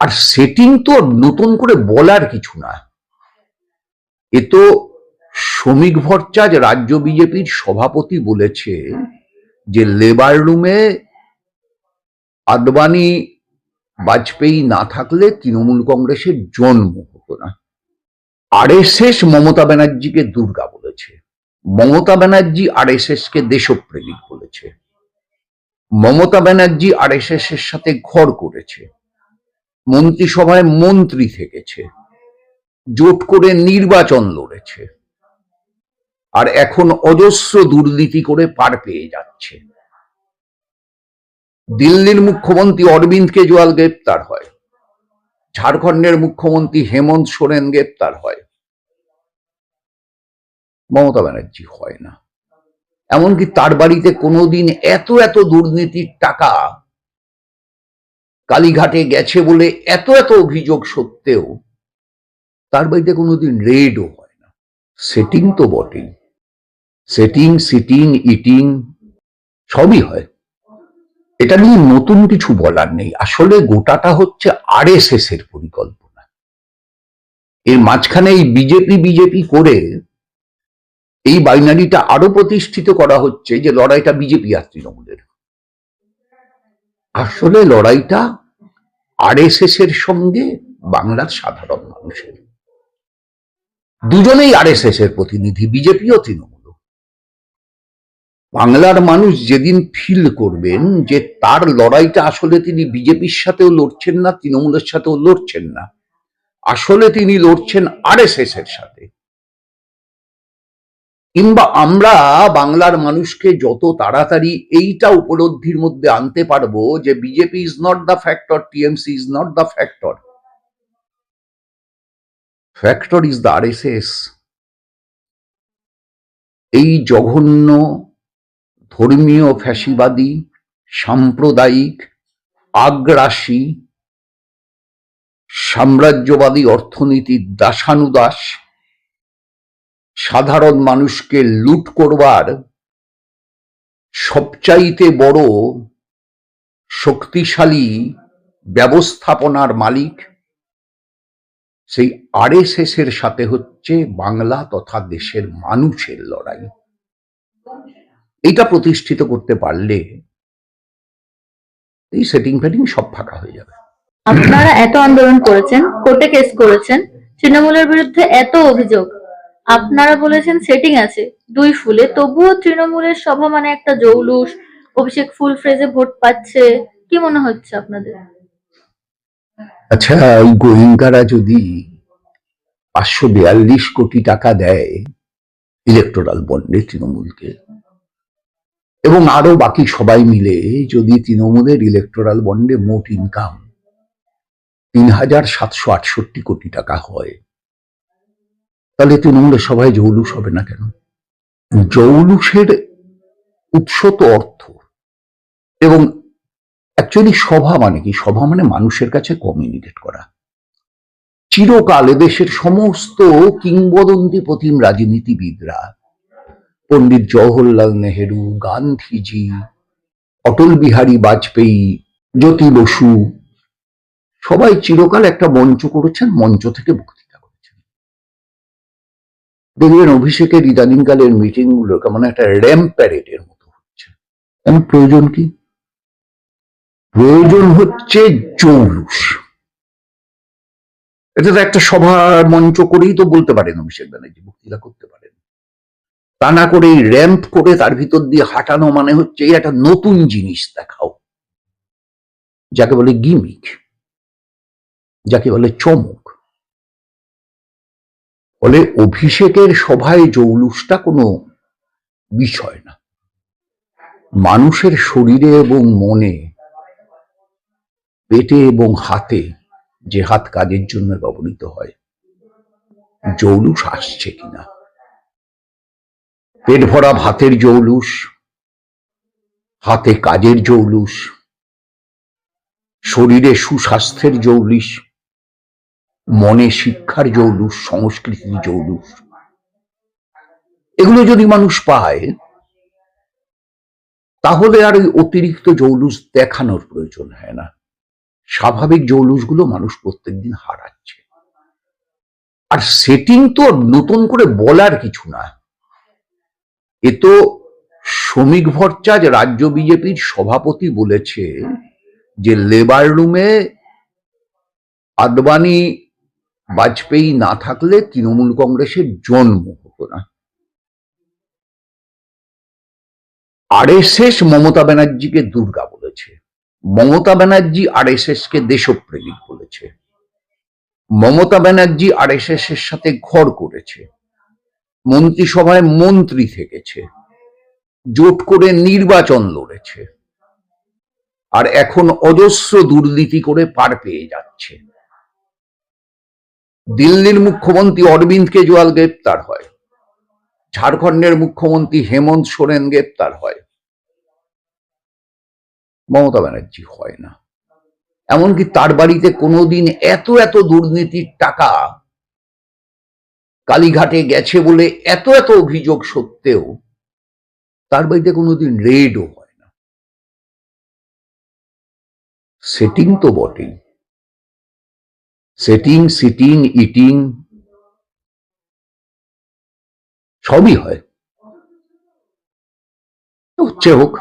আর setting তো নতুন করে বলার কিছু না। এ তো শ্রমিক ভট্টাচ রাজ্য বিজেপির সভাপতি বলেছে যে লেবার রুমে আদবানি বাজপেয়ী না থাকলে তৃণমূল কংগ্রেসের জন্ম হতো না। আরএসএস মমতা ব্যানার্জিকে দুর্গা বলেছে। মমতা ব্যানার্জি আরএসএস কে দেশপ্রেমিক বলেছে। মমতা ব্যানার্জি আরএসএস এর সাথে ঘর করেছে। মন্ত্রিসভায় মন্ত্রী থেকেছে, জোট করে নির্বাচন লড়েছে, আর এখন অজস্র দুর্নীতি করে পার পেয়ে যাচ্ছে। দিল্লির মুখ্যমন্ত্রী অরবিন্দ কেজরিওয়াল গ্রেপ্তার হয়, ঝাড়খণ্ডের মুখ্যমন্ত্রী হেমন্ত সোরেন গ্রেপ্তার হয়। মমতা ব্যানার্জি হয় না। এমনকি তার বাড়িতে কোনোদিন এত এত দুর্নীতির টাকা কালীঘাটে গেছে বলে এত এত অভিযোগ সত্ত্বেও তার বাড়িতে কোনোদিন রেডও হয় না। সেটিং তো বটেই। সেটিং সিটিং ইটিং সবই হয়। এটা নিয়ে নতুন কিছু বলার নেই। আসলে গোটাটা হচ্ছে আরএসএস এর পরিকল্পনা। এর মাঝখানে এই বিজেপি বিজেপি করে এই বাইনারিটা আরও প্রতিষ্ঠিত করা হচ্ছে যে লড়াইটা বিজেপি আর তৃণমূলের। আসলে লড়াইটা আরএসএস এর সঙ্গে বাংলার সাধারণ মানুষের। দুজনেই আরএসএস এর প্রতিনিধি বিজেপি ও তৃণমূল। বাংলার মানুষ যেদিন ফিল করবেন যে তার লড়াইটা আসলে তিনি বিজেপির সাথেও লড়ছেন না, তৃণমূলের সাথেও লড়ছেন না, আসলে তিনি লড়ছেন আরএসএস এর সাথে। কিংবা আমরা বাংলার মানুষকে যত তাড়াতাড়ি এইটা উপলব্ধির মধ্যে আনতে পারব যে BJP is not the factor TMC is not the factor factor is the RSS এই জঘন্য, ধর্মীয়, ফ্যাসিবাদী, সাম্প্রদায়িক, আগ্রাসী, সাম্রাজ্যবাদী অর্থনীতির দাসানুদাস সাধারণ মানুষকে লুট করবার সবচাইতে বড় শক্তিশালী ব্যবস্থাপনার মালিক সেই আরএসএস এর সাথে হচ্ছে বাংলা তথা দেশের মানুষের লড়াই। এইটা প্রতিষ্ঠিত করতে পারলে এই সেটিং ফেটিং সব ফাঁকা হয়ে যাবে। আপনারা এত আন্দোলন করেছেন, কোর্টে কেস করেছেন, তৃণমূলের বিরুদ্ধে এত অভিযোগ আপনারা বলেছেন সেটিং আছে, দুই ফুলে। তবুও তৃণমূলের সভা মানে একটা জৌলুস। অভিষেক ফুল ফ্রেজে ভোট পাচ্ছে। কি মনে হচ্ছে আপনাদের? আচ্ছা ওই গোয়েঙ্কারা যদি পাঁচশো বিয়াল্লিশ কোটি টাকা দেয় ইলেকটোরাল বন্ডে তৃণমূলকে, এবং আরও বাকি সবাই মিলে যদি তৃণমূলের ইলেকটোরাল বন্ডে মোট ইনকাম তিন হাজার সাতশো আটষট্টি কোটি টাকা হয় তাহলে তৃণমূলের সবাই জৌলুস হবে না কেন? জৌলুসের উৎস তো অর্থ। এবং অ্যাকচুয়ালি সভা মানে কি? সভা মানে মানুষের কাছে কমিউনিকেট করা। চিরকাল দেশের সমস্ত কিংবদন্তি প্রতিম রাজনীতিবিদরা, পণ্ডিত জওহরলাল নেহেরু, গান্ধীজি, অটল বিহারী বাজপেয়ী, জ্যোতি বসু, সবাই চিরকাল একটা মঞ্চ করেছেন, মঞ্চ থেকে দেখবেন অভিষেকের ইদানিংকালের মিটিংগুলো কেমন একটা র্যাম্প প্যারেডের মতো হচ্ছে। কেন প্রয়োজন কি? প্রয়োজন হচ্ছে জৌলুস। এটা তো একটা সভার মঞ্চ করেই তো বলতে পারেন অভিষেক ব্যানার্জি, বক্তৃতা করতে পারেন। তা না করে র্যাম্প করে তার ভিতর দিয়ে হাঁটানো মানে হচ্ছে এই একটা নতুন জিনিস দেখাও। যাকে বলে গিমিক, যাকে বলে চমক। ফলে অভিষেকের সভায় জৌলুসটা কোনো বিষয় না। মানুষের শরীরে এবং মনে, পেটে এবং হাতে যে হাত কাজের জন্য ব্যবহৃত হয়, জৌলুস আসছে কিনা? পেট ভরা ভাতের জৌলুস, হাতে কাজের জৌলুস, শরীরে সুস্বাস্থ্যের জৌলুস মনে শিক্ষার জৌলুস, সংস্কৃতির জৌলুস। এগুলো যদি মানুষ পায়, তাহলে আর ওই অতিরিক্ত জৌলুস দেখানোর প্রয়োজন হয় না। স্বাভাবিক জৌলুসগুলো মানুষ প্রত্যেকদিন হারাচ্ছে। আর সেটিং তো নতুন করে বলার কিছু না। এ তো শ্রমিক ভট্টাচ রাজ্য বিজেপির সভাপতি বলেছে যে লেবার রুমে আদবানি বাজপেয়ী না থাকলে তৃণমূল কংগ্রেসের জন্ম হতো না। আরএসএস মমতা ব্যানার্জিকে দুর্গা বলেছে। মমতা ব্যানার্জি আরএসএস কে দেশপ্রেমিক বলেছে। মমতা ব্যানার্জি আরএসএস এর সাথে ঘর করেছে। মন্ত্রিসভায় মন্ত্রী থেকেছে। জোট করে নির্বাচন লড়েছে। আর এখন অজস্র দুর্নীতি করে পার পেয়ে যাচ্ছে। দিল্লির মুখ্যমন্ত্রী অরবিন্দ কেজরিওয়াল গ্রেপ্তার হয়। ঝাড়খণ্ডের মুখ্যমন্ত্রী হেমন্ত সোরেন গ্রেপ্তার হয়। মমতা ব্যানার্জি হয় না। এমনকি তার বাড়িতে কোনোদিন এত এত দুর্নীতির টাকা কালীঘাটে গেছে বলে এত এত অভিযোগ সত্ত্বেও তার বাড়িতে কোনোদিন রেডও হয় না। সেটিং তো বটেই। সেটিং সিটিং ইটিং সবই হয়। হচ্ছে হোক।